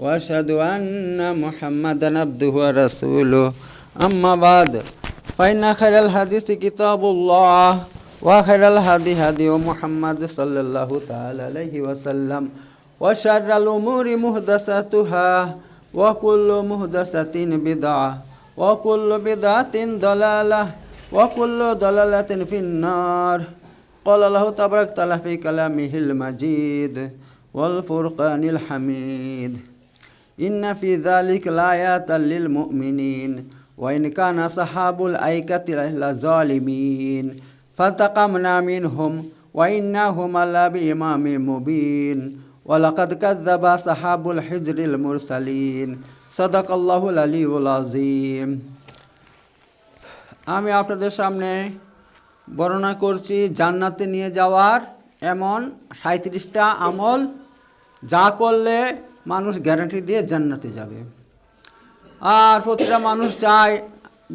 وأشهد أن محمدا عبده ورسوله. أما بعد فإن خير الحديث كتاب الله وخير الهدي هدي محمد صلى الله تعالى عليه وسلم وشر الأمور محدثاتها وكل محدثه بدعة وكل بدعة ضلالة وكل ضلالة في النار. قال الله تبارك وتعالى في كلامه المجيد والفرقان الحميد. إن في ذلك لآيات للمؤمنين وإن كان أصحاب الأيكة لظالمين فانتقمنا منهم وإنهم على بإمام مبين ولقد كذب أصحاب الحجر المرسلين صدق الله العلي العظيم আমি আপনাদের সামনে বর্ণনা করছি জান্নাতে নিয়ে যাওয়ার এমন সাঁত্রিশটা আমল যা করলে মানুষ গ্যারান্টি দিয়ে জান্নাতে যাবে। আর প্রতিটা মানুষ চায়,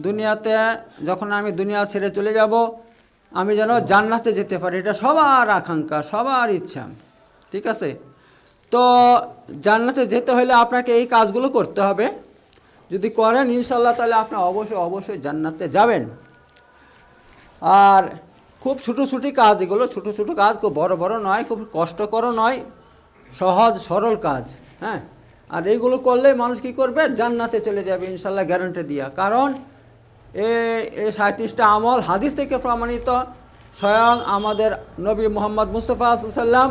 দুনিয়াতে যখন আমি দুনিয়া ছেড়ে চলে যাব, আমি যেন জান্নাতে যেতে পারি। এটা সবার আকাঙ্ক্ষা, সবার ইচ্ছা, ঠিক আছে? তো জান্নাতে যেতে হলে আপনাকে এই কাজগুলো করতে হবে। যদি করেন ইনশাল্লাহ তাহলে আপনি অবশ্যই অবশ্যই জান্নাতে যাবেন। আর খুব ছোটো ছুটি কাজ, এগুলো ছোটো ছোটো কাজ, খুব বড় বড় নয়, খুব কষ্টকরও নয়, সহজ সরল কাজ। হ্যাঁ? আর এইগুলো করলে মানুষ কি করবে? জান্নাতে চলে যাবে ইনশাল্লাহ গ্যারান্টি দিয়া। কারণ এ সাঁত্রিশটা আমল হাদিস থেকে প্রমাণিত। স্বয়ং আমাদের নবী মোহাম্মদ মুস্তফা সাল্লাম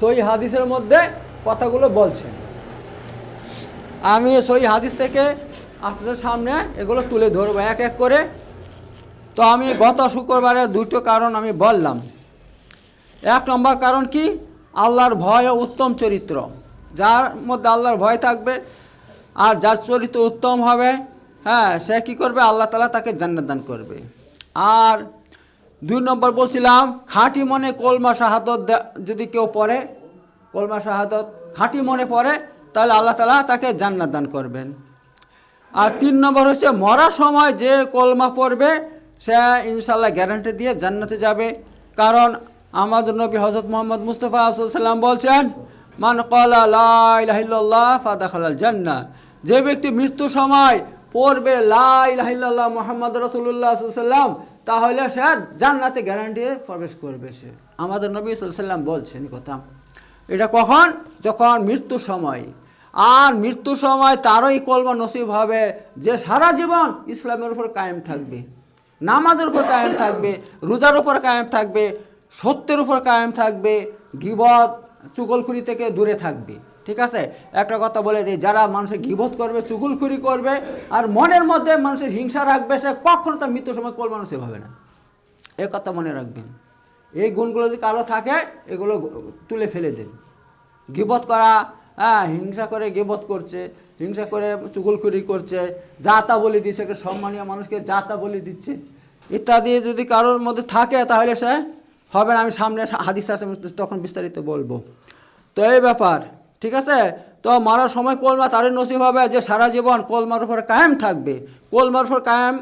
সই হাদিসের মধ্যে কথাগুলো বলছেন। আমি সই হাদিস থেকে আপনাদের সামনে এগুলো তুলে ধরবো এক এক করে। তো আমি গত শুক্রবারে দুটো কারণ আমি বললাম। এক নম্বর কারণ কি? আল্লাহর ভয় ও উত্তম চরিত্র। যার মধ্যে আল্লাহর ভয় থাকবে আর যার চরিত্র উত্তম হবে হ্যাঁ সে কী করবে? আল্লাহ তালা তাকে জান্নাত দান করবে। আর দুই নম্বর বলছিলাম, খাঁটি মনে কলমা শাহাদত যদি কেউ পড়ে, কলমা শাহাদত খাঁটি মনে পড়ে, তাহলে আল্লাহ তালা তাকে জান্নাত দান করবেন। আর তিন নম্বর হচ্ছে, মরার সময় যে কলমা পড়বে, সে ইনশাল্লাহ গ্যারান্টি দিয়ে জান্নাতে যাবে। কারণ আমাদের নবী হজরত মোহাম্মদ মুস্তফা সাল্লাম বলছেন মান কল্লাহ ফাদা খালাল জান্না যে ব্যক্তি মৃত্যু সময় পড়বে লাহ মোহাম্মদ রসুল্লাহ সাল্লাম তাহলে সে জান্নাতে গ্যারান্টি প্রবেশ করবে সে। আমাদের নবী সাল্লাম বলছেন কথা। এটা কখন? যখন মৃত্যুর সময়। আর মৃত্যুর সময় তারই কলমা নসিব হবে যে সারা জীবন ইসলামের উপর কায়েম থাকবে, নামাজের উপর কায়েম থাকবে, রোজার উপর কায়েম থাকবে, সত্যের উপর কায়েম থাকবে, গিবত চুগলখুরি থেকে দূরে থাকবে, ঠিক আছে? একটা কথা বলে দিই, যারা মানুষের গিবত করবে, চুগলখুরি করবে, আর মনের মধ্যে মানুষের হিংসা রাখবে, সে কখনো তার মৃত্যুর সময় কলমা নসিব হবে না। এ কথা মনে রাখবেন। এই গুণগুলো যদি কারও থাকে, এগুলো তুলে ফেলে দেন। গিবত করা হ্যাঁ হিংসা করে গিবত করছে, হিংসা করে চুগলখুরি করছে যা তা বলে দিচ্ছে সম্মানীয় মানুষকে যা তা বলে দিচ্ছে, ইত্যাদি যদি কারোর মধ্যে থাকে, তাহলে সে হবে না, আমি সামনে হাদিস আমি তখন বিস্তারিত বলব। তো এই ব্যাপার, ঠিক আছে? তো মারার সময় কলমা তারই নসিব হবে যে সারা জীবন কলমার উপর কায়েম থাকবে। কলমার উপর কায়েম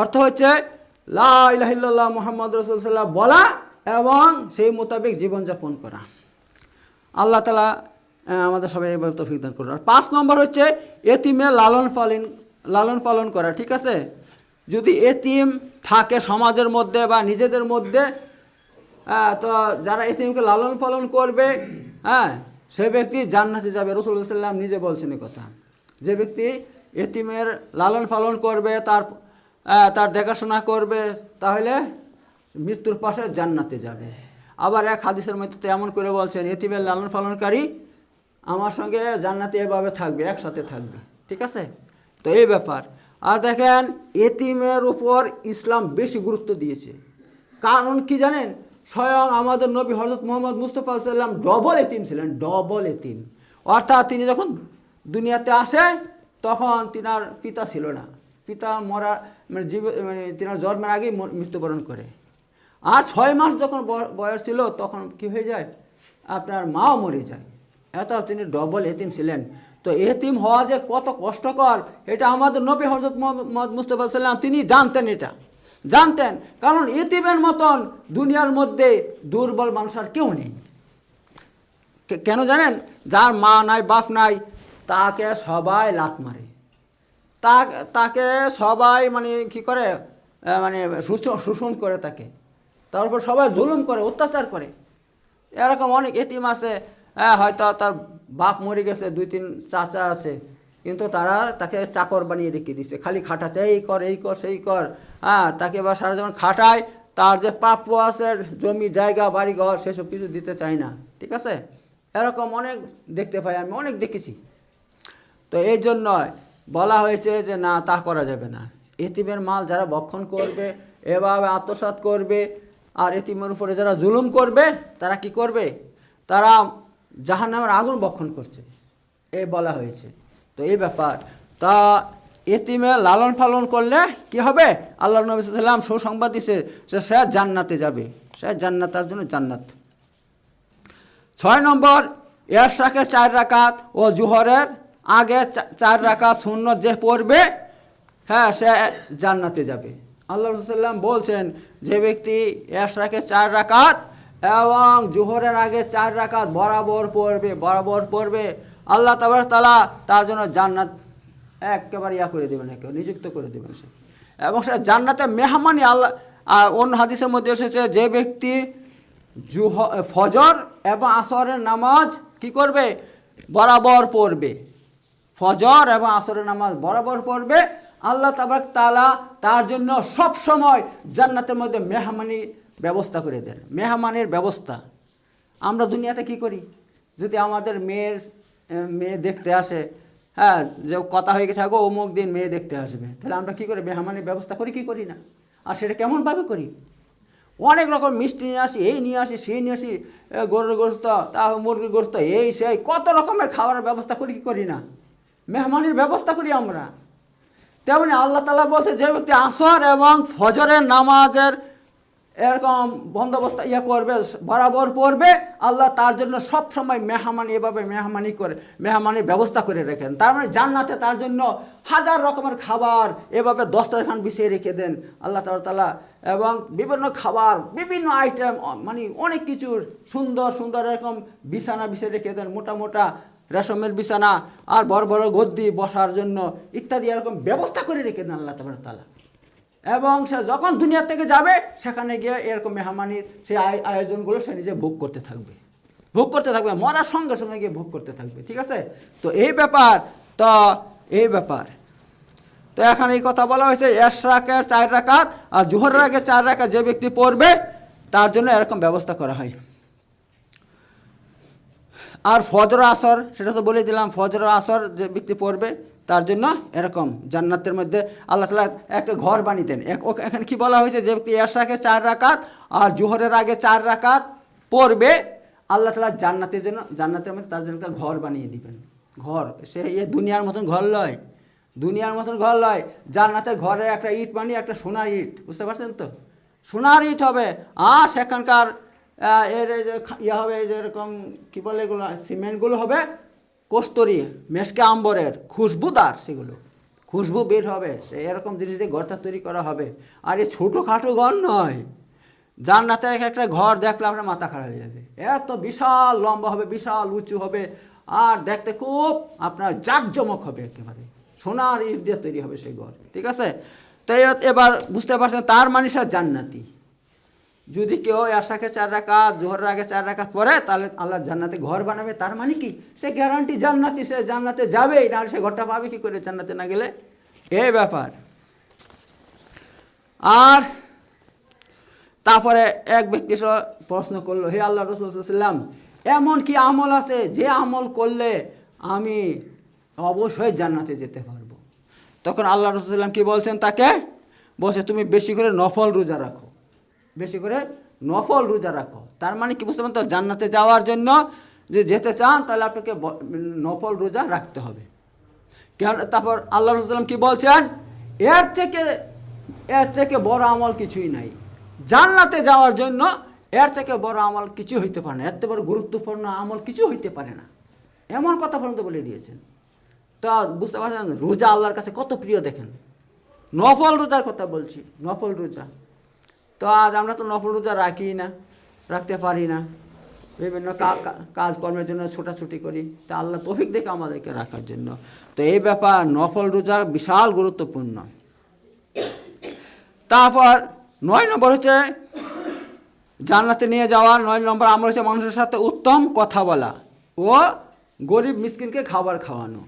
অর্থ হচ্ছে লাহিল্লাহ মোহাম্মদ রসুল্লাহ বলা এবং সেই মোতাবেক জীবনযাপন করা। আল্লাহ তালা আমাদের সবাই এবার তৌফিক দান করুন। আর পাঁচ নম্বর হচ্ছে এতিমে লালন পালন লালন পালন করা, ঠিক আছে? যদি এতিম থাকে সমাজের মধ্যে বা নিজেদের মধ্যে তো যারা এতিমকে লালন পালন করবে হ্যাঁ সে ব্যক্তি জান্নাতে যাবে। রসুল্লাহ সাল্লাম নিজে বলছেন কথা। যে ব্যক্তি এতিমের লালন পালন করবে, তার তার দেখাশোনা করবে, তাহলে মৃত্যুর পাশে জান্নাতে যাবে। আবার এক হাদিসের মধ্যে তো এমন করে বলছেন, এতিমের লালন পালনকারী আমার সঙ্গে জান্নাতে এভাবে থাকবে, একসাথে থাকবে। ঠিক আছে? তো এই ব্যাপার। আর দেখেন, এতিমের উপর ইসলাম বেশি গুরুত্ব দিয়েছে। কারণ কি জানেন? স্বয়ং আমাদের নবী হজরত মোহাম্মদ মুস্তফা সাল্লাম ডবল এতিম ছিলেন ডবল এতিম। অর্থাৎ তিনি যখন দুনিয়াতে আসে, তখন তিনার পিতা ছিল না। পিতা মরা মানে জীব মানে তিনার জন্মের আগেই মৃত্যুবরণ করে। আর ছয় মাস যখন বয়স ছিল, তখন কি হয়ে যায়? আপনার মাও মরে যায়। এত তিনি ডবল এতিম ছিলেন। তো এতিম হওয়া যে কত কষ্টকর, এটা আমাদের নবী হজরত মোহাম্মদ মুস্তফা সাল্লাম তিনি জানতেন এটা। জানতেন, কারণ এতিমের মতন দুনিয়ার মধ্যে দুর্বল মানুষ আর কেউ নেই। কেন জানেন? যার মা নাই, বাপ নাই, তাকে সবাই লাত মারে। তা, তাকে সবাই মানে কি করে? মানে শোষণ করে তাকে। তারপর সবাই জুলুম করে, অত্যাচার করে। এরকম অনেক এতিম আছে। হ্যাঁ হয়তো তার বাপ মরে গেছে, দুই তিন চাচা আছে। কিন্তু তারা তাকে চাকর বানিয়ে রেখে দিচ্ছে খালি খাটাচ্ছে এই কর এই কর, সেই কর। হ্যাঁ তাকে বা সারা যখন খাটায়, তার যে প্রাপ্য আছে, জমি, জায়গা বাড়ি ঘর সেসব কিছু দিতে চায় না। ঠিক আছে? এরকম অনেক দেখতে পাই আমি, অনেক দেখেছি। তো এই জন্য বলা হয়েছে যে, না, তা করা যাবে না। এতিমের মাল যারা ভক্ষণ করবে, এভাবে আত্মসাৎ করবে, আর এতিমের উপরে যারা জুলুম করবে, তারা কি করবে? তারা জাহান্নামের আগুন ভক্ষণ করছে। এ বলা হয়েছে। তো এই ব্যাপার। তা এতিমে লালন পালন করলে কি হবে? আল্লাহ নবী সাল্লাম সুসংবাদ দিছে যে সে জান্নাতে যাবে। সে জান্নাত তার জন্য জান্নাত। ছয় নম্বর এরশাকের চার রাকাত ও জুহরের আগে চার রাকাত শূন্য যে পড়বে হ্যাঁ সে জান্নাতে যাবে। আল্লাহ রসুল্লাম বলছেন যে ব্যক্তি এরশাকের চার রাকাত এবং জুহরের আগে চার রাকাত বরাবর পড়বে বরাবর পড়বে আল্লাহ তাবার তালা তার জন্য জান্নাত একেবারে ইয়া করে দেবেন, একে নিযুক্ত করে দেবেন সে। এবং সে জান্নাতে মেহমানি আল্লাহ, আর অন্য হাদিসের মধ্যে এসেছে যে ব্যক্তি জুহ, ফজর এবং আসরের নামাজ কি করবে? বরাবর পড়বে। ফজর এবং আসরের নামাজ বরাবর পড়বে। আল্লাহ তাবাক তালা তার জন্য সব সময় জান্নাতের মধ্যে মেহমানি ব্যবস্থা করে দেন। মেহমানের ব্যবস্থা। আমরা দুনিয়াতে কি করি? যদি আমাদের মেয়ের মেয়ে দেখতে আসে হ্যাঁ যে কথা হয়ে গেছে, আগো, অমুক দিন মেয়ে দেখতে আসবে। তাহলে আমরা কি করি মেহমানের ব্যবস্থা করি, কি করি না? আর সেটা কেমনভাবে করি? অনেক রকম মিষ্টি নিয়ে আসি, এই নিয়ে আসি, সেই নিয়ে আসি গরুর গোস্ত তা মুরগির গোস্ত এই সেই, কত রকমের খাবারের ব্যবস্থা করি, কি করি না? মেহমানের ব্যবস্থা করি আমরা। তেমনি আল্লাহ তালা বলছে, যে ব্যক্তি আসর এবং ফজরের নামাজের এরকম বন্দোবস্ত ইয়ে করবে, বরাবর পড়বে, আল্লাহ তার জন্য সব সময় মেহমানি, এভাবে মেহমানি করে, মেহমানির ব্যবস্থা করে রেখেন। তার মানে জান্নাতে তার জন্য হাজার রকমের খাবার এভাবে দস্তারখান বিছিয়ে রেখে দেন আল্লাহ তালা এবং বিভিন্ন খাবার, বিভিন্ন আইটেম মানে অনেক কিছুর সুন্দর সুন্দর এরকম বিছানা বিছিয়ে রেখে দেন, মোটা মোটা রেশমের বিছানা আর বড় বড় গদ্দি বসার জন্য ইত্যাদি এরকম ব্যবস্থা করে রেখে দেন আল্লাহ তালা এবং সে যখন দুনিয়া থেকে যাবে, সেখানে গিয়ে এরকম মেহমানির সেই আয়- আয়োজনগুলো সে নিজে ভোগ করতে থাকবে। ভোগ করতে থাকবে, মরার সঙ্গে সঙ্গে গিয়ে ভোগ করতে থাকবে, ঠিক আছে? তো এই ব্যাপার, তো এই ব্যাপার। তো এখানে এই কথা বলা হয়েছে এশরাকের চার রাকাত আর জোহর রাগের চার রাকাত যে ব্যক্তি পড়বে, তার জন্য এরকম ব্যবস্থা করা হয়। আর ফজর আসর, সেটা তো বলে দিলাম, ফজর আসর যে ব্যক্তি পড়বে, তার জন্য এরকম জান্নাতের মধ্যে আল্লাহ তালা একটা ঘর বানিতেন এখানে কি বলা হয়েছে? যে ব্যক্তি এর এরশাকে চার রাকাত আর জোহরের আগে চার রাকাত পড়বে, আল্লাহ তালা জান্নাতের জন্য জান্নাতের মধ্যে তার জন্য একটা ঘর বানিয়ে দিবেন। ঘর, সে এ দুনিয়ার মতন ঘর লয়। দুনিয়ার মতন ঘর লয়। জান্নাতের ঘরে একটা ইট বানিয়ে একটা সোনার ইট, বুঝতে পারছেন তো? সোনার ইট হবে। আর সেখানকার এর ইয়ে হবে এই যে এরকম, কী বলে এগুলো সিমেন্টগুলো হবে কস্তরি মেসকে আম্বরের খুশবুদার সেগুলো। খুশবু বের হবে, সে এরকম জিনিস দিয়ে ঘরটা তৈরি করা হবে। আর এই ছোটোখাটো ঘর নয়। জান্নাতের এক একটা ঘর দেখলে আপনার মাথা খারাপ হয়ে যাবে। এত বিশাল লম্বা হবে, বিশাল উঁচু হবে, আর দেখতে খুব আপনার জাঁকজমক হবে একেবারে। সোনার ইট দিয়ে তৈরি হবে সেই ঘর, ঠিক আছে? তাই এবার বুঝতে পারছেন, তার মানুষ আর জান্নাতি। যদি কেউ আশাকে চার রাকাত জোহর আগে চার রাকাত পরে তাহলে আল্লাহ জান্নাতে ঘর বানাবে। তার মানে কি? সে গ্যারান্টি জান্নাতি, সে জান্নাতে যাবেই নাহলে সে ঘরটা পাবে কি করে জান্নাতে না গেলে? এই ব্যাপার। আর তারপরে এক ব্যক্তি প্রশ্ন করল, হে আল্লাহ রসুলাম এমন কি আমল আছে যে আমল করলে আমি অবশ্যই জান্নাতে যেতে পারব? তখন আল্লাহ রসুলাম কি বলছেন তাকে? বলছে, তুমি বেশি করে নফল রোজা রাখো। বেশি করে নফল রোজা রাখো। তার মানে কি বুঝতে পারেন জান্নাতে যাওয়ার জন্য যদি যেতে চান, তাহলে আপনাকে নফল রোজা রাখতে হবে। কেন? তারপর আল্লাহ রসুলাম কি বলছেন? এর থেকে এর থেকে বড় আমল কিছুই নাই। জান্নাতে যাওয়ার জন্য এর থেকে বড় আমল কিছু হইতে পারে না। এর থেকে বড় গুরুত্বপূর্ণ আমল কিছু হইতে পারে না। এমন কথা পর্যন্ত বলে দিয়েছেন। তা বুঝতে পারছেন? রোজা আল্লাহর কাছে কত প্রিয় দেখেন? নফল রোজার কথা বলছি। নফল রোজা। তো আজ আমরা তো নফল রোজা রাখি না, রাখতে পারি না। বিভিন্ন কাজকর্মের জন্য ছোটাছুটি করি। তা আল্লাহ তফিক দেখে আমাদেরকে রাখার জন্য। তো এই ব্যাপার নফল রোজা বিশাল গুরুত্বপূর্ণ। তারপর নয় নম্বর হচ্ছে জান্নাতে নিয়ে যাওয়া, নয় নম্বর আমল হচ্ছে মানুষের সাথে উত্তম কথা বলা ও গরিব মিসকিনকে খাবার খাওয়ানো।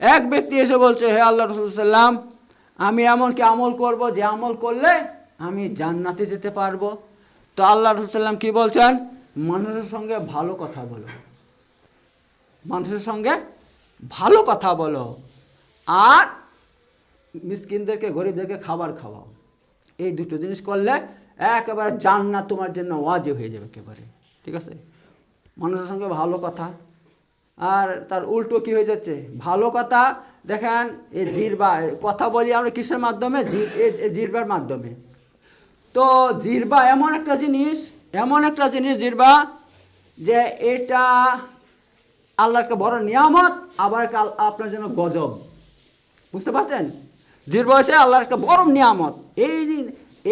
এক ব্যক্তি এসে বলছে, হে আল্লাহ রসুল্লাম আমি এমন কি আমল করব যে আমল করলে আমি জান্নাতে যেতে পারব। তো আল্লাহ রসুল্লাম কি বলছেন? মানুষের সঙ্গে ভালো কথা বলো। মানুষের সঙ্গে ভালো কথা বলো। আর মিসকিনদেরকে, গরিবদেরকে খাবার খাওয়াও। এই দুটো জিনিস করলে একেবারে জান্নাত তোমার জন্য ওয়াজে হয়ে যাবে একেবারে। ঠিক আছে? মানুষের সঙ্গে ভালো কথা। আর তার উল্টো কি হয়ে যাচ্ছে? ভালো কথা, দেখেন, এই জিরবা, কথা বলি আমরা কিসের মাধ্যমে? জিরবার মাধ্যমে। তো জিরবা এমন একটা জিনিস, এমন একটা জিনিস জিরবা যে এটা আল্লাহর একটা বড় নিয়ামত, আবার একটা আপনার জন্য গজব। বুঝতে পারছেন? জিরবা হচ্ছে আল্লাহর একটা বড় নিয়ামত। এই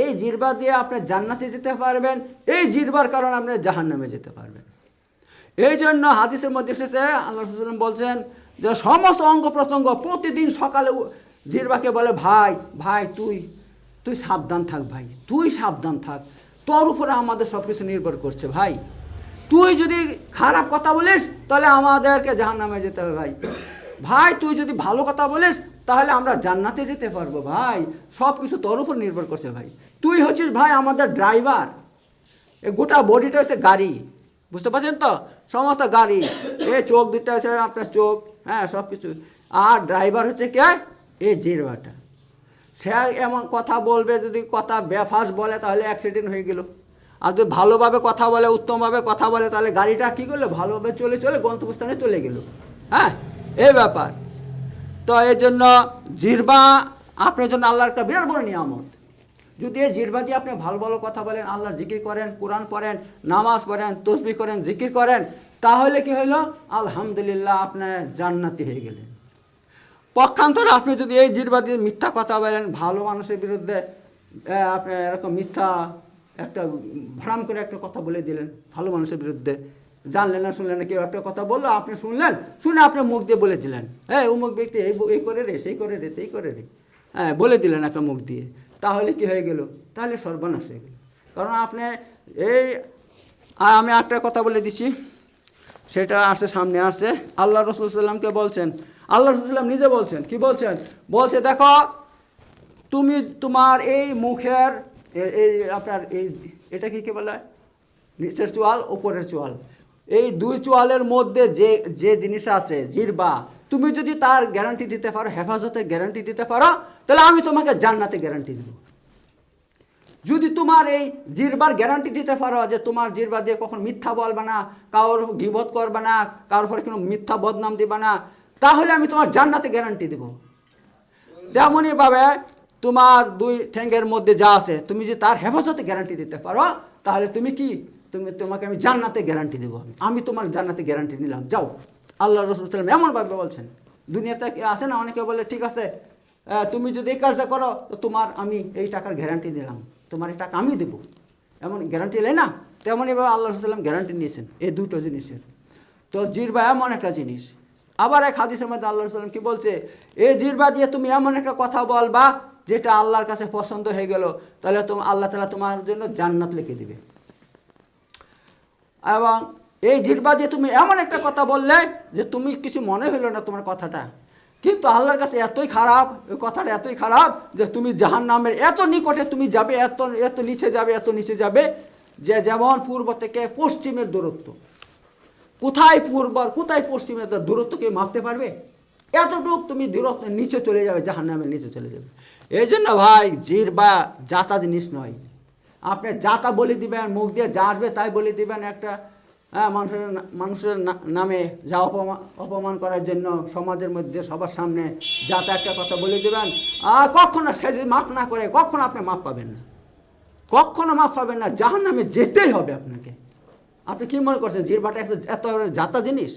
এই জিরবা দিয়ে আপনি জান্নাতে যেতে পারবেন, এই জিরবার কারণে আপনি জাহান্নামে যেতে পারবেন। এই জন্য হাদিসের মধ্যে এসেছে, আল্লাহ রসুলাম বলছেন যে সমস্ত অঙ্গ প্রত্যঙ্গ প্রতিদিন সকালে জিরবাকে বলে, ভাই ভাই, তুই তুই সাবধান থাক ভাই, তুই সাবধান থাক। তোর উপরে আমাদের সব কিছু নির্ভর করছে ভাই। তুই যদি খারাপ কথা বলিস, তাহলে আমাদেরকে জাহান্নামে যেতে হবে ভাই। ভাই, তুই যদি ভালো কথা বলিস, তাহলে আমরা জান্নাতে যেতে পারব ভাই। সব কিছু তোর উপর নির্ভর করছে ভাই। তুই হচ্ছিস ভাই আমাদের ড্রাইভার এ গোটা বডিটা হচ্ছে গাড়ি। বুঝতে পারছেন তো? সমস্ত গাড়ি। এ চোখ দুটা হচ্ছে আপনার চোখ হ্যাঁ সব কিছু আর ড্রাইভার হচ্ছে কে? এ জিরবাটা সে এমন কথা বলবে, যদি কথা বেফাস বলে, তাহলে অ্যাক্সিডেন্ট হয়ে গেল। আর যদি ভালোভাবে কথা বলে, উত্তমভাবে কথা বলে, তাহলে গাড়িটা কী করল? ভালোভাবে চলে চলে গন্তব্যস্থানে চলে গেল। হ্যাঁ এই ব্যাপার। তো এই জন্য জিরবা আপনার জন্য আল্লাহর একটা বিরাট বড় নিয়ামত। যদি এই জিরবা দিয়ে আপনি ভালো ভালো কথা বলেন আল্লাহর জিকির করেন, কোরআন পড়েন, নামাজ পড়েন তসবি করেন, জিকির করেন, তাহলে কি হইল আলহামদুলিল্লাহ আপনার জান্নাতি হয়ে গেলেন। পক্ষান্তরে আপনি যদি এই জিরবা দিয়ে মিথ্যা কথা বলেন, ভালো মানুষের বিরুদ্ধে আপনি এরকম মিথ্যা একটা ভ্রাম করে একটা কথা বলে দিলেন ভালো মানুষের বিরুদ্ধে, জানলেন না, শুনলেন না, কেউ একটা কথা বলল, আপনি শুনলেন, শুনে আপনি মুখ দিয়ে বলে দিলেন। হ্যাঁ অমুক ব্যক্তি, এই এই করে রে, সেই করে রে এই করে রে। হ্যাঁ বলে দিলেন একটা মুখ দিয়ে। তাহলে কি হয়ে গেল? তাহলে সর্বনাশ হয়ে গেল। কারণ আপনি এই আমি একটা কথা বলে দিচ্ছি, সেটা আসছে, সামনে আসছে। আল্লাহ রসুল সাল্লামকে বলছেন আল্লাহ রসুল্লাম নিজে বলছেন, কি বলছেন? বলছে, দেখো, তুমি তোমার এই মুখের এই আপনার এই, এটা কি, কে বলে? নিচের চোয়াল, উপরের চোয়াল। এই দুই চোয়ালের মধ্যে যে যে জিনিস আছে, জিরবা, তুমি যদি তার গ্যারান্টি দিতে পারো হেফাজতে গ্যারান্টি দিতে পারো, তাহলে আমি তোমাকে জান্নাতে গ্যারান্টি দেবো। যদি তোমার এই জিরবার গ্যারান্টি দিতে পারো যে তোমার জিরবা দিয়ে কখন মিথ্যা বলবে না, কারোর গিবত করবে না, কারোর পরে কোনো মিথ্যা বদনাম দিবে না তাহলে আমি তোমার জান্নাতে গ্যারান্টি দেবো। তেমনই ভাবে তোমার দুই ঠ্যাঙ্গের মধ্যে যা আছে, তুমি যদি তার হেফাজতে গ্যারান্টি দিতে পারো, তাহলে তুমি কি? তুমি, তোমাকে আমি জান্নাতে গ্যারান্টি দেবো। আমি আমি তোমার জান্নাতে গ্যারান্টি নিলাম। যাও। আল্লাহ রসুল সাল্লাম এমনভাবে বলছেন। দুনিয়াতে আছে না? অনেকে বলে, ঠিক আছে তুমি যদি এই কাজটা করো, তো তোমার আমি এই টাকার গ্যারান্টি নিলাম। তোমার এই টাকা আমি দেবো। এমন গ্যারান্টি নেই না? তেমনই ভাবে আল্লাহ রসুল্লাম গ্যারান্টি নিয়েছেন। এই দুটো জিনিসের। তো জিরবা এমন একটা জিনিস আবার এক হাদিসের মধ্যে আল্লাহ সাল্লাম কি বলছে এই জিরবা দিয়ে তুমি এমন একটা কথা বলবা, যেটা আল্লাহর কাছে পছন্দ হয়ে গেল, তাহলে তুমি আল্লাহ তালা তোমার জন্য জান্নাত লিখে দিবে। এবং এই জিরবা দিয়ে তুমি এমন একটা কথা বললে, যে তুমি কিছু মনে হইল না তোমার কথাটা। কিন্তু আল্লাহর কাছে এতই খারাপ ওই কথাটা এতই খারাপ, যে তুমি জাহান নামের এত নিকটে তুমি যাবে, এত এত নিচে যাবে, এত নিচে যাবে, যে যেমন পূর্ব থেকে পশ্চিমের দূরত্ব। কোথায় পূর্ব আর কোথায় পশ্চিমে তার দূরত্ব কেউ মাপতে পারবে? এতটুক তুমি দূরত্ব নিচে চলে যাবে জাহান নামের নিচে চলে যাবে। এই জন্য ভাই, জির বা যাতা জিনিস নয়। আপনি যাতা বলে দিবেন, মুখ দিয়ে যা আসবে তাই বলে দিবেন একটা হ্যাঁ মানুষের মানুষের নামে যা অপমান অপমান করার জন্য সমাজের মধ্যে, সবার সামনে যা তা একটা কথা বলে দেবেন। আর কখনো সে যদি মাফ না করে, কখনো আপনি মাফ পাবেন না। কখনো মাফ পাবেন না জাহান নামে যেতেই হবে আপনাকে। আপনি কি মনে করছেন জিরবাটা এত জাতা জিনিস?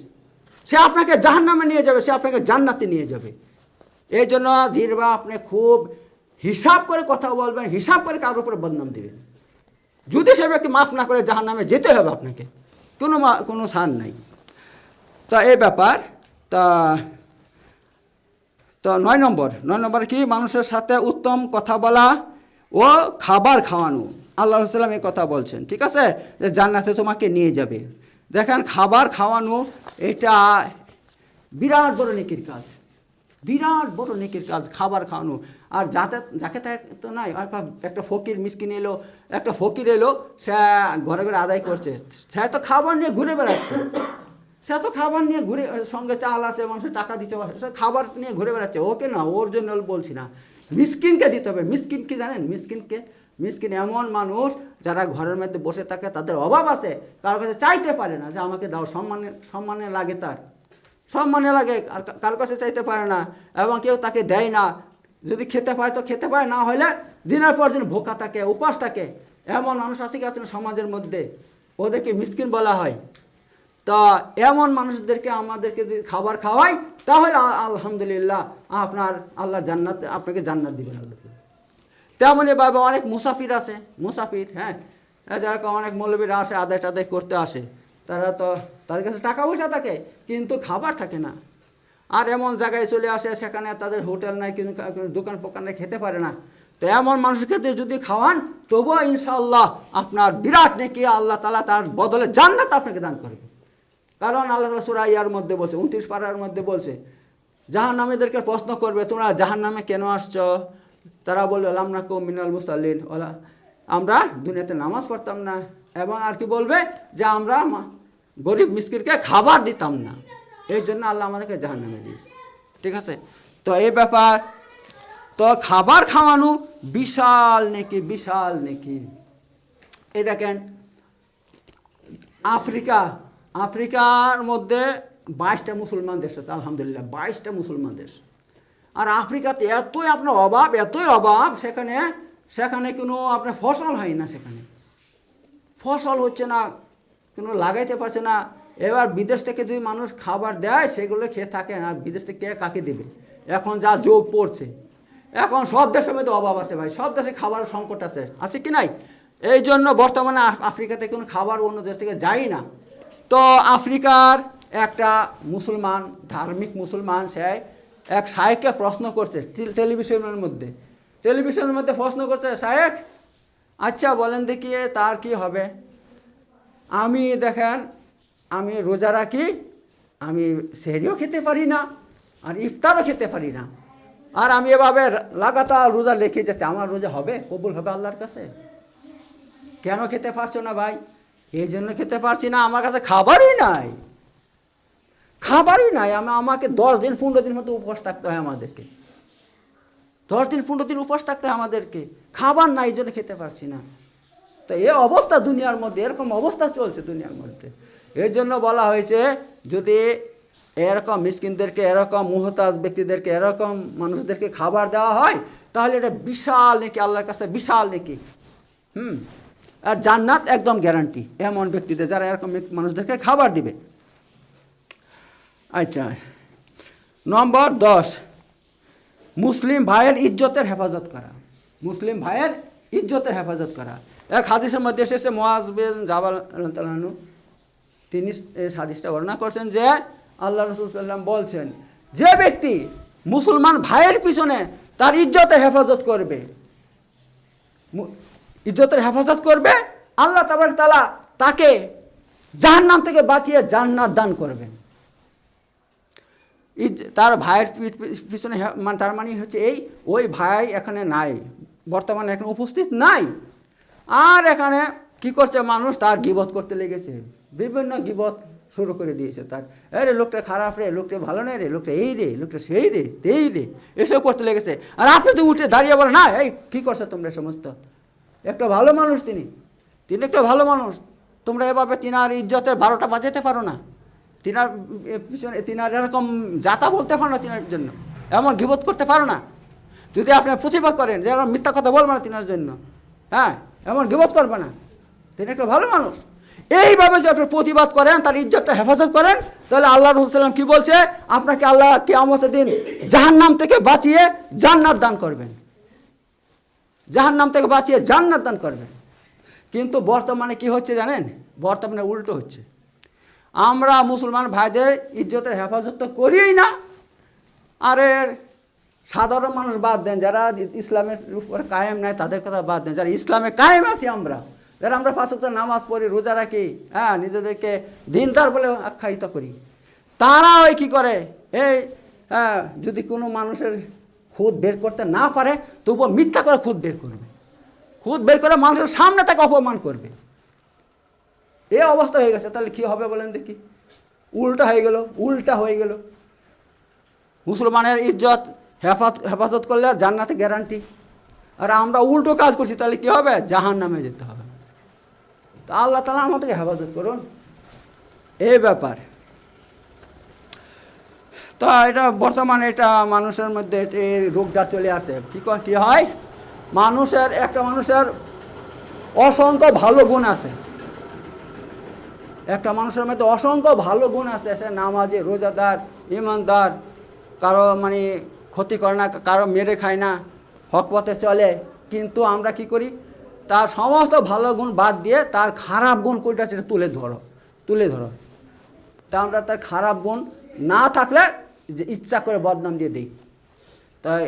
সে আপনাকে জাহান নামে নিয়ে যাবে, সে আপনাকে জান্নাতে নিয়ে যাবে। এই জন্য জিরবা আপনি খুব হিসাব করে কথা বলবেন, হিসাব করে কারোর উপরে বদনাম দেবেন। যদি সে ব্যক্তি মাফ না করে জাহান নামে যেতে হবে আপনাকে, কোনো কোনো সান নাই। তা এই ব্যাপার, তা, তো নয় নম্বর নয় নম্বর কি মানুষের সাথে উত্তম কথা বলা ও খাবার খাওয়ানো। আল্লাহ সাল্লাম এই কথা বলছেন, ঠিক আছে? যে জান্নাতে তোমাকে নিয়ে যাবে। দেখেন খাবার খাওয়ানো, এটা বিরাট বড় নেকির কাজ। বিরাট বড় নেকির কাজ খাবার খাওয়ানো। আর যাতে, যাকে তাকে তো নাই একটা ফকির মিসকিন এলো, একটা ফকির এলো, সে ঘরে ঘরে আদায় করছে। সে তো খাবার নিয়ে ঘুরে বেড়াচ্ছে। সে তো খাবার নিয়ে ঘুরে সঙ্গে চাল আছে মানুষের টাকা দিচ্ছে, সে খাবার নিয়ে ঘুরে বেড়াচ্ছে। ওকে না, ওর জন্য বলছি না। মিসকিনকে দিতে হবে। মিসকিন কি জানেন? মিসকিনকে মিসকিন এমন মানুষ যারা ঘরের মধ্যে বসে থাকে, তাদের অভাব আছে। কারোর কাছে চাইতে পারে না যে আমাকে দাও, সম্মানে সম্মানে লাগে তার। সম্মানে লাগে, আর কাছে চাইতে পারে না। এবং কেউ তাকে দেয় না। যদি খেতে পায় তো খেতে পায়, না হলে দিনের পর দিন ভোকা থাকে, উপাস থাকে। এমন মানুষ আছে কি সমাজের মধ্যে? ওদেরকে মিসকিন বলা হয়। তা এমন মানুষদেরকে আমাদেরকে যদি খাবার খাওয়াই, তাহলে আলহামদুলিল্লাহ, আপনার আল্লাহ জান্নাত, আপনাকে জান্নাত দিবেন আল্লাহ। তেমনই ভাবে অনেক মুসাফির আছে, মুসাফির হ্যাঁ? যারা অনেক মৌলবীরা আসে, আদায় টাদায় করতে আসে, তারা তো তাদের কাছে টাকা পয়সা থাকে, কিন্তু খাবার থাকে না। আর এমন জায়গায় চলে আসে, সেখানে তাদের হোটেল নাই, কিন্তু দোকান নাই, খেতে পারে না। তো এমন মানুষকে যদি খাওয়ান, তবুও ইনশাল্লাহ আপনার বিরাট নাকি আল্লাহ তালা তার বদলে জান্নাত আপনাকে দান করবে। কারণ আল্লাহ তালা সুরা ইয়ার মধ্যে বলছে, উনত্রিশ পাড়ার মধ্যে বলছে জাহান প্রশ্ন করবে, তোমরা জাহান নামে কেন আসছো? তারা বলবে লামনা কো মিনাল মুসাল্লিন। ওলা, আমরা দুনিয়াতে নামাজ পড়তাম না। এবং আর কি বলবে? যে আমরা গরিব মিসকিনকে খাবার দিতাম না। এই জন্য আল্লাহ আমাদেরকে জাহান নামে দিয়েছে। ঠিক আছে? তো এই ব্যাপার। তো খাবার খাওয়ানো বিশাল নেকি বিশাল নেকি। এই দেখেন, আফ্রিকা, আফ্রিকার মধ্যে বাইশটা মুসলমান দেশ আছে, আলহামদুলিল্লাহ, বাইশটা মুসলমান দেশ। আর আফ্রিকাতে এতই আপনার অভাব, এতই অভাব, সেখানে সেখানে কোনো আপনার ফসল হয় না সেখানে। ফসল হচ্ছে না, কোনো লাগাইতে পারছে না। এবার বিদেশ থেকে যদি মানুষ খাবার দেয়, সেগুলো খেয়ে থাকে না। বিদেশ থেকে কে কাকে দেবে? এখন যা যোগ পড়ছে। এখন সব দেশের মধ্যে অভাব আছে ভাই। সব দেশে খাবার সংকট আছে। আছে কি নাই? এই জন্য বর্তমানে আফ্রিকাতে কোনো খাবার অন্য দেশ থেকে যায় না। তো আফ্রিকার একটা মুসলমান, ধার্মিক মুসলমান সে এক শায়েককে প্রশ্ন করছে টেলিভিশনের মধ্যে। টেলিভিশনের মধ্যে প্রশ্ন করছে, শায়েক আচ্ছা বলেন দেখি তার কি হবে? আমি দেখেন, আমি রোজা রাখি, আমি সেরিও খেতে পারি না, আর ইফতারও খেতে পারি না। আর আমি এভাবে লাগাতার রোজা লেখে যাচ্ছে, আমার রোজা হবে? কবুল হবে আল্লাহর কাছে? কেন খেতে পারছ না ভাই? এই জন্য খেতে পারছি না, আমার কাছে খাবারই নাই। খাবারই নাই, আমি আমাকে দশ দিন, পনেরো দিন মতো উপবাস থাকতে হয় আমাদেরকে। দশ দিন, পনেরো দিন উপবাস থাকতে হয় আমাদেরকে। খাবার নাই জন্য খেতে পারছি না। তো এ অবস্থা দুনিয়ার মধ্যে, এরকম অবস্থা চলছে দুনিয়ার মধ্যে। এর জন্য বলা হয়েছে, যদি এরকম মিসকিনদেরকে, এরকম মুহতাজ ব্যক্তিদেরকে, এরকম মানুষদেরকে খাবার দেওয়া হয়, তাহলে এটা বিশাল নাকি, আল্লাহর কাছে বিশাল নাকি। হুম? আর জান্নাত একদম গ্যারান্টি এমন ব্যক্তিদের যারা এরকম মানুষদেরকে খাবার দিবে। আচ্ছা। নম্বর দশ। মুসলিম ভাইয়ের ইজ্জতের হেফাজত করা। মুসলিম ভাইয়ের ইজ্জতের হেফাজত করা। এক হাদিসের মধ্যে এসেছে মোয়াজ বিন জাবাল তিনি এই হাদিসটা বর্ণনা করছেন যে, আল্লাহ রসুল সাল্লাম বলছেন, যে ব্যক্তি মুসলমান ভাইয়ের পিছনে তার ইজ্জতের হেফাজত করবে ইজ্জতের হেফাজত করবে, আল্লাহ তাবার তালা তাকে জাহান্নাম থেকে বাঁচিয়ে জান্নাত দান করবেন। তার ভাইয়ের পিছনে মানে তার মানে হচ্ছে এই, ওই ভাই এখানে নাই, বর্তমানে এখানে উপস্থিত নাই। আর এখানে কি করছে মানুষ? তার গিবত করতে লেগেছে। বিভিন্ন গিবত শুরু করে দিয়েছে তার। এই রে লোকটা খারাপ রে, লোকটা ভালো নেই রে, লোকটা এই রে, লোকটা সেই রে, তেই রে, এসব করতে লেগেছে। আর আপনি তো উঠে দাঁড়িয়ে বলে না, এই কী করছ তোমরা সমস্ত? একটা ভালো মানুষ তিনি। তিনি একটা ভালো মানুষ। তোমরা এভাবে তিনার ইজ্জতের বারোটা বাজাতে পারো না। তিনার পিছনে তিনার এরকম যাতা বলতে পারো না তিনার জন্য। এমন গিবোধ করতে পারো না। যদি আপনি প্রতিবাদ করেন যে মিথ্যা কথা বলবে না তিনার জন্য হ্যাঁ এমন গিবোধ করবে না। তিনি একটা ভালো মানুষ। এইভাবে যদি আপনি প্রতিবাদ করেন, তার ইজ্জতটা হেফাজত করেন, তাহলে আল্লাহ রসুল্লাম কি বলছে? আপনাকে আল্লাহ কেয়ামতের দিন জাহান্নাম থেকে বাঁচিয়ে জান্নাত দান করবেন। জাহান্নাম থেকে বাঁচিয়ে জান্নাত দান করবেন। কিন্তু বর্তমানে কি হচ্ছে জানেন? বর্তমানে উল্টো হচ্ছে। আমরা মুসলমান ভাইদের ইজ্জতের হেফাজত তো করিই না। আরে সাধারণ মানুষ বাদ দেন, যারা ইসলামের উপর কায়েম নেয় তাদের কথা বাদ দেন। যারা ইসলামে কায়েম আছি আমরা, যারা আমরা পাঁচ নামাজ পড়ি, রোজা রাখি হ্যাঁ নিজেদেরকে দিনদার বলে আখ্যায়িত করি। তারা ওই কী করে? এই হ্যাঁ যদি কোনো মানুষের খুদ বের করতে না পারে, তবুও মিথ্যা করে খুদ বের করবে। খুদ বের করে মানুষের সামনে তাকে অপমান করবে। এ অবস্থা হয়ে গেছে, তাহলে কি হবে বলেন দেখি। উল্টা হয়ে গেল, উল্টা হয়ে গেল। মুসলমানের ইজ্জত হেফাজত হেফাজত করলে আর জান্নাতে গ্যারান্টি আর আমরা উল্টো কাজ করছি, তাহলে কি হবে? জাহান নামে যেতে হবে। তা আল্লাহ তালা আমাদেরকে হেফাজত করুন। এই ব্যাপার। তো এটা বর্তমানে এটা মানুষের মধ্যে এই রোগটা চলে আসে। ক- কী হয়? মানুষের, একটা মানুষের অসংখ্য ভালো গুণ আছে। একটা মানুষের মধ্যে অসংখ্য ভালো গুণ আছে, সে নামাজি, রোজাদার, ইমানদার, কারও মানে ক্ষতি করে না, কারও মেরে খায় না, হক পথে চলে। কিন্তু আমরা কি করি? তার সমস্ত ভালো গুণ বাদ দিয়ে তার খারাপ গুণ কোনটা সেটা তুলে ধরো তুলে ধরো। তা আমরা তার খারাপ গুণ না থাকলে যে ইচ্ছা করে বদনাম দিয়ে দিই। তাই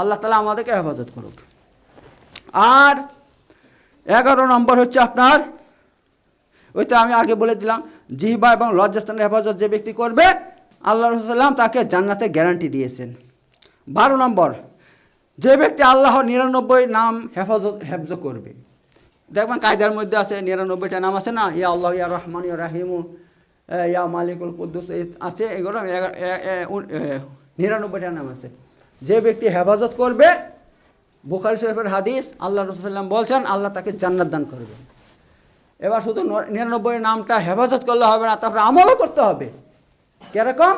আল্লাহ তালা আমাদেরকে হেফাজত করুক। আর এগারো নম্বর হচ্ছে আপনার ওইটা আমি আগে বলে দিলাম। জিহবা এবং লজ্জাস্থানের হেফাজত যে ব্যক্তি করবে, আল্লাহ রসুল্লাম তাকে জান্নাতে গ্যারান্টি দিয়েছেন। বারো নম্বর, যে ব্যক্তি আল্লাহর নিরানব্বই নাম হেফাজত, হেফজ করবে। দেখবেন কায়দার মধ্যে আছে, নিরানব্বইটা নাম আছে না? ইয়া আল্লাহ, ইয়া রহমান, ইয়া রাহিমু ইয়া মালিকুল কুদ্দুস আছে এগুলো নিরানব্বইটা নাম আছে। যে ব্যক্তি হেফাজত করবে, বুখারি শরীফের হাদিস, আল্লাহ রসুল্লাম বলছেন, আল্লাহ তাকে জান্নাত দান করবে। এবার শুধু নিরানব্বই নামটা হেফাজত করলে হবে না, তারপরে আমলও করতে হবে। কীরকম?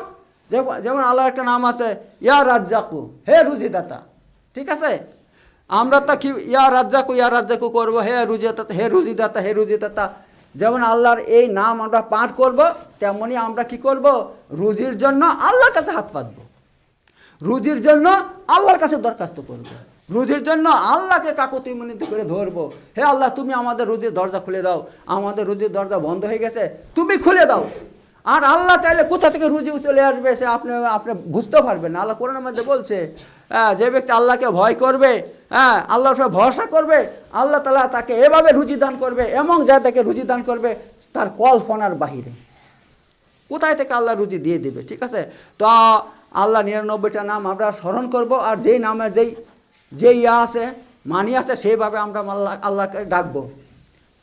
যেমন আল্লাহর একটা নাম আছে, ইয়া রাজ্জাকু, হে রুজিদাতা। ঠিক আছে? আমরা তা কি ইয়া রাজ্জাকু ইয়া রাজ্জাকু করব, হে রুজিদাতা হে রুজিদাতা হে রুজিদাতা। যেমন আল্লাহর এই নাম আমরা পাঠ করব, তেমনি আমরা কি করব? রুজির জন্য আল্লাহর কাছে হাত পাতবো। রুজির জন্য আল্লাহর কাছে দরখাস্ত করব। রুজির জন্য আল্লাহকে কাকুতি মিনতি করে ধরবো। হে আল্লাহ, তুমি আমাদের রুজির দরজা খুলে দাও। আমাদের রুজির দরজা বন্ধ হয়ে গেছে, তুমি খুলে দাও। আর আল্লাহ চাইলে কোথা থেকে রুজি চলে আসবে সে আপনি আপনি বুঝতে পারবেন না। আল্লাহ কোরআনের মধ্যে বলছে হ্যাঁ যে ব্যক্তি আল্লাহকে ভয় করবে হ্যাঁ আল্লাহর উপরে ভরসা করবে, আল্লাহ তালা তাকে এভাবে রুজি দান করবে এবং যা তাকে রুজি দান করবে, তার কল্পনার বাহিরে। কোথায় থেকে আল্লাহ রুজি দিয়ে দেবে, ঠিক আছে? তো আল্লাহ নিরানব্বইটা নাম আমরা স্মরণ করব, আর যেই নামের যেই যে ইয়া আছে, মানি আছে, সেইভাবে আমরা আল্লাহ আল্লাহকে ডাকবো।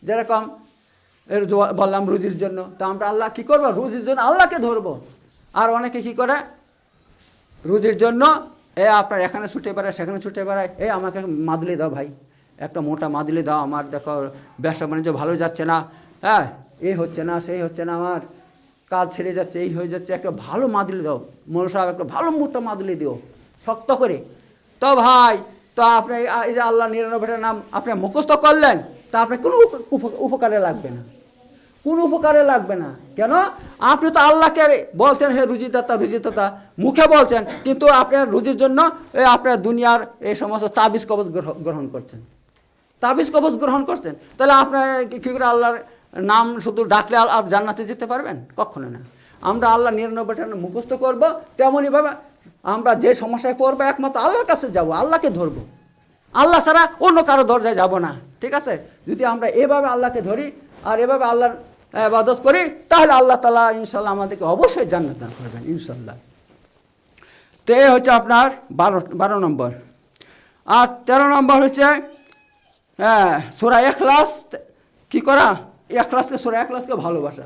যেরকম এর বললাম রুজির জন্য। তা আমরা আল্লাহ কি করব? রুজির জন্য আল্লাহকে ধরবো। আর অনেকে কি করে? রুজির জন্য, এ, আপনার এখানে ছুটে বেড়ায়, সেখানে ছুটে বেড়ায়। এ, আমাকে মাদুলি দাও ভাই। একটা মোটা মাদুলি দাও আমার। দেখো, ব্যবসা বাণিজ্য ভালো যাচ্ছে না। হ্যাঁ এই হচ্ছে না সেই হচ্ছে না আমার। কাজ ছেড়ে যাচ্ছে, এই হয়ে যাচ্ছে। একটা ভালো মাদুলি দাও। মোল সাহেব, একটা ভালো মোটা মাদুলি দিও। শক্ত করে। তো ভাই তো আপনি এই- যে আল্লাহ নিরানব্বইটার নাম আপনি মুখস্থ করলেন, তা আপনার কোনো উপ- উপ- উপকারে লাগবে না। কোনো উপকারে লাগবে না। কেন? আপনি তো আল্লাহকে বলছেন, হে রুজিদাতা রুজিদাতা, মুখে বলছেন, কিন্তু আপনার রুজির জন্য আপনার দুনিয়ার এই সমস্ত তাবিজ কবজ গ্রহ- গ্রহণ করছেন। তাবিজ কবজ গ্রহণ করছেন। তাহলে আপনার কি- করে আল্লাহর নাম শুধু ডাকলে আপ জান্নাতে যেতে পারবেন? কখনো না। আমরা আল্লাহ নিরানব্বইটা মুখস্থ করব তেমনইভাবে আমরা যে সমস্যায় পড়ব একমাত্র আল্লাহর কাছে যাব, আল্লাহকে ধরবো। আল্লাহ ছাড়া অন্য কারও দরজায় যাব না, ঠিক আছে? যদি আমরা এভাবে আল্লাহকে ধরি আর এভাবে আল্লাহর আবাদত করি, তাহলে আল্লাহ তালা ইনশাল্লাহ আমাদেরকে অবশ্যই জান্নাত দান করবেন ইনশাল্লাহ তো এই হচ্ছে আপনার বারো বারো নম্বর। আর তেরো নম্বর হচ্ছে হ্যাঁ সোরা এখলাস কি করা? এখলাসকে সোরা এখলাসকে ভালোবাসা।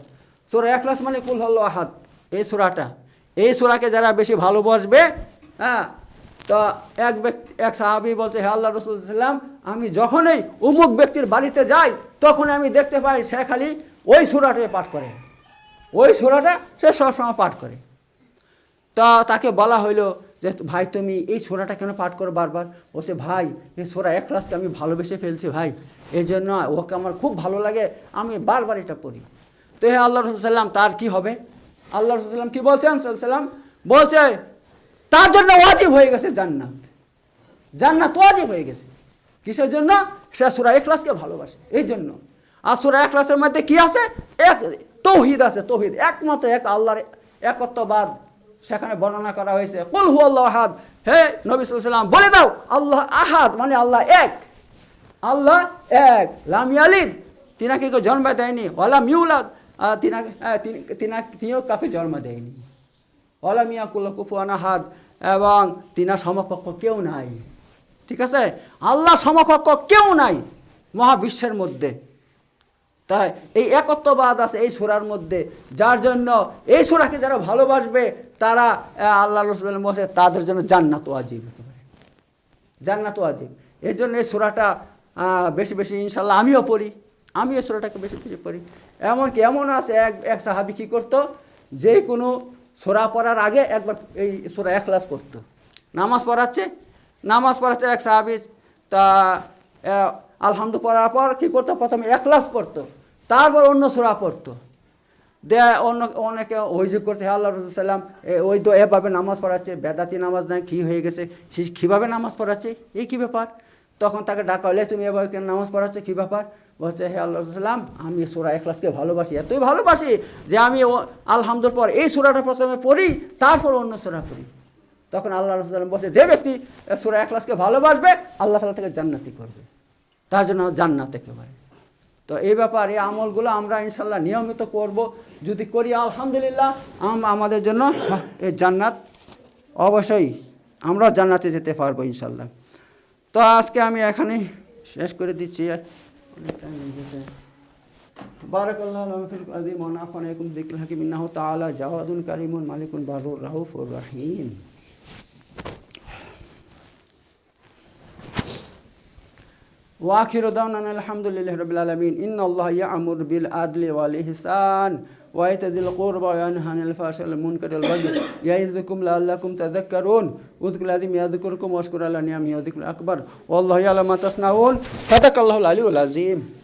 সোরা এখলাস মানে কুল হল্লো আহাদ, এই সোরাটা। এই সোরাকে যারা বেশি ভালোবাসবে হ্যাঁ তো এক ব্যক্তি, এক সাহাবি বলছে, হে আল্লাহ রসুলাম আমি যখনই অমুক ব্যক্তির বাড়িতে যাই তখন আমি দেখতে পাই সে খালি ওই সুরাটাই পাঠ করে। ওই সুরাটা সে সবসময় পাঠ করে। তা তাকে বলা হইল যে, ভাই, তুমি এই সোরাটা কেন পাঠ করো বারবার? বলছে, ভাই, এই সোরা এক ক্লাসকে আমি ভালোবেসে ফেলছি, ভাই। এই জন্য ওকে আমার খুব ভালো লাগে, আমি বারবার এটা পড়ি। তো হে আল্লাহ রসুল্লাম তার কি হবে? আল্লাহ রসুল্লাম কি বলছেন? সাল্লাম বলছে তার জন্য ওয়াজিব হয়ে গেছে জান্নাত। জান্নাত ওয়াজিব হয়ে গেছে। কিসের জন্য? সে সুরা এখলাসকে ভালোবাসে। এই জন্য। আর সুরা এখলাসের মধ্যে কি আছে? এক তৌহিদ আছে তৌহিদ। একমাত্র এক আল্লাহর একত্ববাদ। সেখানে বর্ণনা করা হয়েছে কুল হু আল্লাহ আহাদ। হে নবী সাল্লাম বলে দাও আল্লাহ আহাদ মানে আল্লাহ এক। আল্লাহ এক। লাম ইয়ালিদ। তিনাকে কেউ জন্ম দেয়নি। তিনাকে হ্যাঁ, তিনি- তিনা- তিনিও কাউকে জন্ম দেয়নি। ওলাম ইয়াকুল্লা কুফুয়ান আহাদ, এবং তিনার সমকক্ষ কেউ নাই। ঠিক আছে? আল্লাহ সমকক্ষ কেউ নাই মহাবিশ্বের মধ্যে। তাই এই একত্ববাদ আছে এই সুরার মধ্যে। যার জন্য এই সুরাকে যারা ভালোবাসবে, তারা আল্লাহ রসুল বসে তাদের জন্য জান্নাত ওয়াজিব হতে পারে। জান্নাত ওয়াজিব। এই জন্য এই সুরাটা বেশি বেশি ইনশাল্লাহ আমিও পড়ি। আমি এই সুরাটাকে বেশি বেশি পড়ি। এমনকি এমন আছে, এক এক সাহাবি কী করতো? যে কোনো সোরা পড়ার আগে একবার এই সোরা এক ক্লাস পড়তো। নামাজ পড়াচ্ছে নামাজ পড়াচ্ছে এক সাহাবি, তা আলহামদু পড়ার পর কী করতো? প্রথমে এক ক্লাস পড়তো, তারপর অন্য সোরা পড়তো। দেয়, অন্য, অনেকে অভিযোগ করছে হ্যাঁ আল্লাহ রসুলাম ওই তো এভাবে নামাজ পড়াচ্ছে, বেদাতি নামাজ নাই, কী হয়ে গেছে? কীভাবে নামাজ পড়াচ্ছে? এই কী ব্যাপার? তখন তাকে ডাকা হলে তুমি এভাবে নামাজ পড়াচ্ছ? কী ব্যাপার? বলছে, হে আল্লাহ রসুলাম আমি সোরা এখলাসকে ভালোবাসি, এতই ভালোবাসি যে আমি আলহামদুল পর এই সোরাটা প্রথমে পড়ি, তারপর অন্য সোরা পড়ি। তখন আল্লাহ রসুলাম বলছে, যে ব্যক্তি সোরা এখলাসকে ভালোবাসবে, আল্লাহ তালা থেকে জান্নাতি করবে। তার জন্য জান্নাত একেবারে। তো এই ব্যাপার এই আমলগুলো আমরা ইনশাল্লাহ নিয়মিত করব। যদি করি, আলহামদুলিল্লাহ, আম- আমাদের জন্য এই জান্নাত অবশ্যই আমরাও জান্নাতে যেতে পারব ইনশাল্লাহ তো আজকে আমি এখানে শেষ করে দিচ্ছি। অনেক time হয়ে গেছে। বারাকাল্লাহু লানা ফিল আযীম ওয়া নাফা'না ইয়াকুম যিকরিল হাকিম ইন্নাহু তাআলা জাওয়াদুন কারীমুন মালিকুন বারুর রাউফুর রহিম واخر دعوانا الحمد لله رب العالمين ان الله يأمر بالعدل والإحسان وإيتاء ذي القربى وينهى عن الفحشاء والمنكر والبغي يعظكم لعلكم تذكرون. اذكروا العظيم يذكركم واشكروا على نعمه وذكر الأكبر. والله يعلم ما تصنعون. صدق الله العلي العظيم.